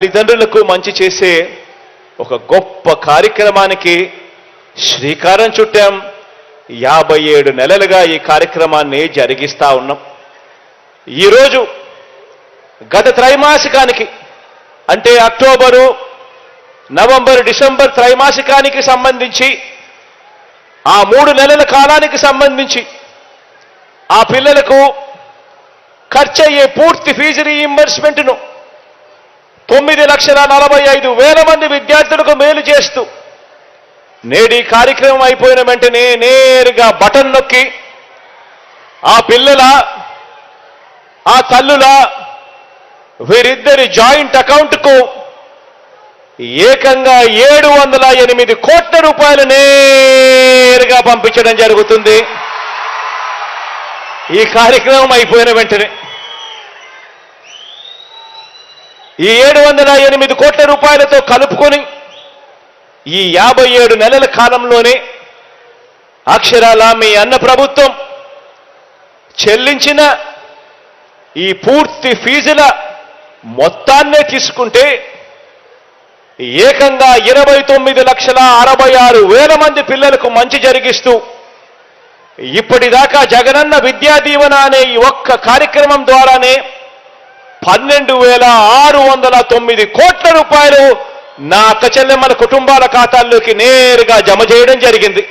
తల్లిదండ్రులకు మంచి చేసే ఒక గొప్ప కార్యక్రమానికి శ్రీకారం చుట్టాం. యాభై ఏడు నెలలుగా ఈ కార్యక్రమాన్ని జరిగిస్తా ఉన్నాం. ఈరోజు గత త్రైమాసికానికి అంటే అక్టోబరు నవంబర్ డిసెంబర్ త్రైమాసికానికి సంబంధించి ఆ మూడు నెలల కాలానికి సంబంధించి ఆ పిల్లలకు ఖర్చయ్యే పూర్తి ఫీజు రీఇంబర్స్మెంట్ను తొమ్మిది లక్షల నలభై ఐదు వేల మంది విద్యార్థులకు మేలు చేస్తూ నేడి కార్యక్రమం అయిపోయిన వెంటనే నేరుగా బటన్ నొక్కి ఆ పిల్లల ఆ తల్లుల వీరిద్దరి జాయింట్ అకౌంట్కు ఏకంగా ఏడు వందల ఎనిమిది కోట్ల రూపాయలు నేరుగా పంపించడం జరుగుతుంది. ఈ కార్యక్రమం అయిపోయిన వెంటనే ఈ ఏడు వందల ఎనిమిది కోట్ల రూపాయలతో కలుపుకొని ఈ యాభై ఏడు నెలల కాలంలోనే అక్షరాల మీ అన్న ప్రభుత్వం చెల్లించిన ఈ పూర్తి ఫీజుల మొత్తాన్నే తీసుకుంటే ఏకంగా ఇరవై తొమ్మిది లక్షల అరవై ఆరు వేల మంది పిల్లలకు మంచి జరిగిస్తూ ఇప్పటిదాకా జగనన్న విద్యా దీవెన అనే ఈ ఒక్క కార్యక్రమం ద్వారానే పన్నెండు వేల ఆరు వందల తొమ్మిది కోట్ల రూపాయలు నా అక్క చెల్లెమ్మల కుటుంబాల ఖాతాల్లోకి నేరుగా జమ చేయడం జరిగింది.